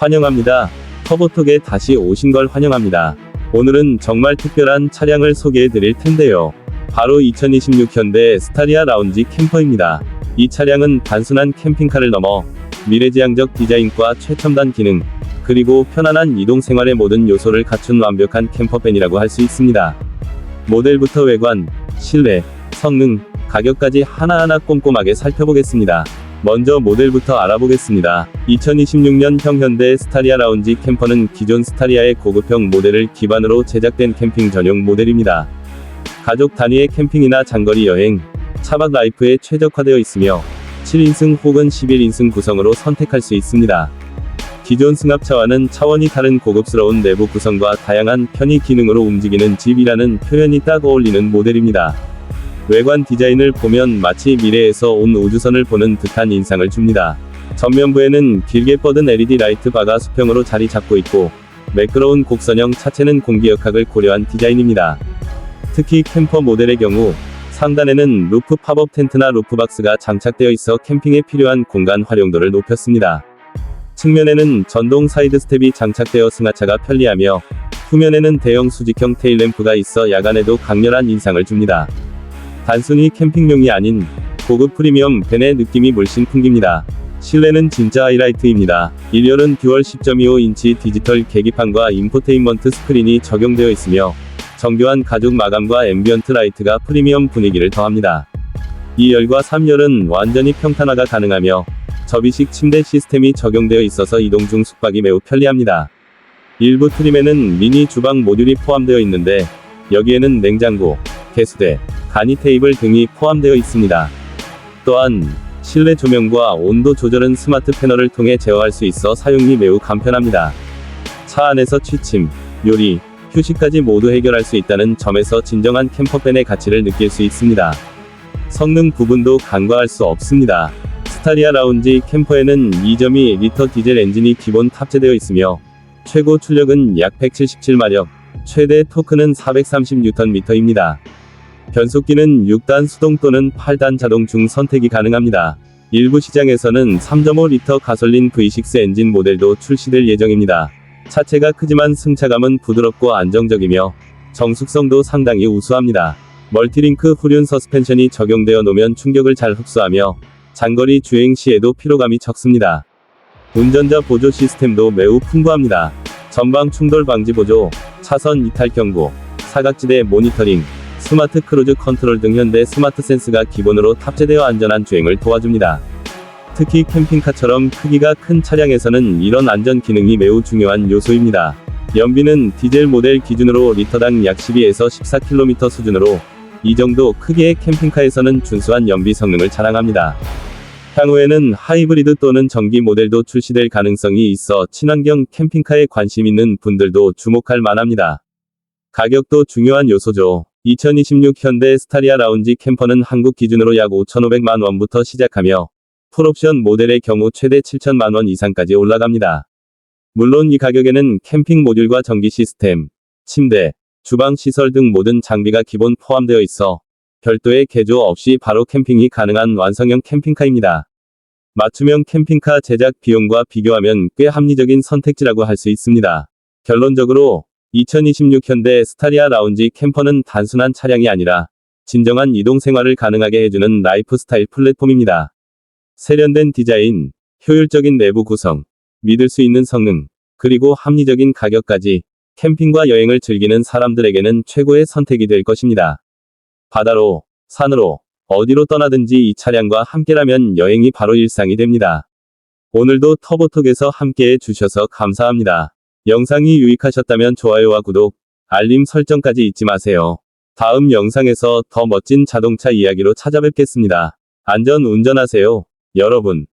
환영합니다. 터보톡에 다시 오신 걸 환영합니다. 오늘은 정말 특별한 차량을 소개해 드릴 텐데요. 바로 2026 현대 스타리아 라운지 캠퍼입니다. 이 차량은 단순한 캠핑카를 넘어 미래지향적 디자인과 최첨단 기능, 그리고 편안한 이동 생활의 모든 요소를 갖춘 완벽한 캠퍼밴이라고 할 수 있습니다. 모델부터 외관, 실내, 성능, 가격까지 하나하나 꼼꼼하게 살펴보겠습니다. 먼저 모델부터 알아보겠습니다. 2026년 형 현대 스타리아 라운지 캠퍼는 기존 스타리아의 고급형 모델을 기반으로 제작된 캠핑 전용 모델입니다. 가족 단위의 캠핑이나 장거리 여행, 차박 라이프에 최적화되어 있으며 7인승 혹은 11인승 구성으로 선택할 수 있습니다. 기존 승합차와는 차원이 다른 고급스러운 내부 구성과 다양한 편의 기능으로 움직이는 집이라는 표현이 딱 어울리는 모델입니다. 외관 디자인을 보면 마치 미래에서 온 우주선을 보는 듯한 인상을 줍니다. 전면부에는 길게 뻗은 LED 라이트 바가 수평으로 자리 잡고 있고, 매끄러운 곡선형 차체는 공기역학을 고려한 디자인입니다. 특히 캠퍼 모델의 경우, 상단에는 루프 팝업 텐트나 루프박스가 장착되어 있어 캠핑에 필요한 공간 활용도를 높였습니다. 측면에는 전동 사이드 스텝이 장착되어 승하차가 편리하며, 후면에는 대형 수직형 테일램프가 있어 야간에도 강렬한 인상을 줍니다. 단순히 캠핑용이 아닌 고급 프리미엄 밴의 느낌이 물씬 풍깁니다. 실내는 진짜 하이라이트입니다. 1열은 듀얼 10.25인치 디지털 계기판과 인포테인먼트 스크린이 적용되어 있으며 정교한 가죽 마감과 앰비언트 라이트가 프리미엄 분위기를 더합니다. 2열과 3열은 완전히 평탄화가 가능하며 접이식 침대 시스템이 적용되어 있어서 이동 중 숙박이 매우 편리합니다. 일부 트림에는 미니 주방 모듈이 포함되어 있는데 여기에는 냉장고, 개수대, 간이 테이블 등이 포함되어 있습니다. 또한 실내 조명과 온도 조절은 스마트 패널을 통해 제어할 수 있어 사용이 매우 간편합니다. 차 안에서 취침, 요리, 휴식까지 모두 해결할 수 있다는 점에서 진정한 캠퍼밴의 가치를 느낄 수 있습니다. 성능 부분도 간과할 수 없습니다. 스타리아 라운지 캠퍼에는 2.2리터 디젤 엔진이 기본 탑재되어 있으며 최고 출력은 약 177마력, 최대 토크는 430Nm입니다. 변속기는 6단 수동 또는 8단 자동 중 선택이 가능합니다. 일부 시장에서는 3.5리터 가솔린 V6 엔진 모델도 출시될 예정입니다. 차체가 크지만 승차감은 부드럽고 안정적이며 정숙성도 상당히 우수합니다. 멀티링크 후륜 서스펜션이 적용되어 놓으면 충격을 잘 흡수하며 장거리 주행 시에도 피로감이 적습니다. 운전자 보조 시스템도 매우 풍부합니다. 전방 충돌 방지 보조, 차선 이탈 경고, 사각지대 모니터링, 스마트 크루즈 컨트롤 등 현대 스마트 센스가 기본으로 탑재되어 안전한 주행을 도와줍니다. 특히 캠핑카처럼 크기가 큰 차량에서는 이런 안전 기능이 매우 중요한 요소입니다. 연비는 디젤 모델 기준으로 리터당 약 12에서 14km 수준으로 이 정도 크기의 캠핑카에서는 준수한 연비 성능을 자랑합니다. 향후에는 하이브리드 또는 전기 모델도 출시될 가능성이 있어 친환경 캠핑카에 관심 있는 분들도 주목할 만합니다. 가격도 중요한 요소죠. 2026 현대 스타리아 라운지 캠퍼는 한국 기준으로 약 5,500만 원부터 시작하며 풀옵션 모델의 경우 최대 7천만 원 이상까지 올라갑니다. 물론 이 가격에는 캠핑 모듈과 전기 시스템, 침대, 주방 시설 등 모든 장비가 기본 포함되어 있어 별도의 개조 없이 바로 캠핑이 가능한 완성형 캠핑카입니다. 맞춤형 캠핑카 제작 비용과 비교하면 꽤 합리적인 선택지라고 할 수 있습니다. 결론적으로 2026 현대 스타리아 라운지 캠퍼는 단순한 차량이 아니라 진정한 이동 생활을 가능하게 해주는 라이프스타일 플랫폼입니다. 세련된 디자인, 효율적인 내부 구성, 믿을 수 있는 성능, 그리고 합리적인 가격까지 캠핑과 여행을 즐기는 사람들에게는 최고의 선택이 될 것입니다. 바다로, 산으로, 어디로 떠나든지 이 차량과 함께라면 여행이 바로 일상이 됩니다. 오늘도 터보톡에서 함께해 주셔서 감사합니다. 영상이 유익하셨다면 좋아요와 구독, 알림 설정까지 잊지 마세요. 다음 영상에서 더 멋진 자동차 이야기로 찾아뵙겠습니다. 안전 운전하세요, 여러분.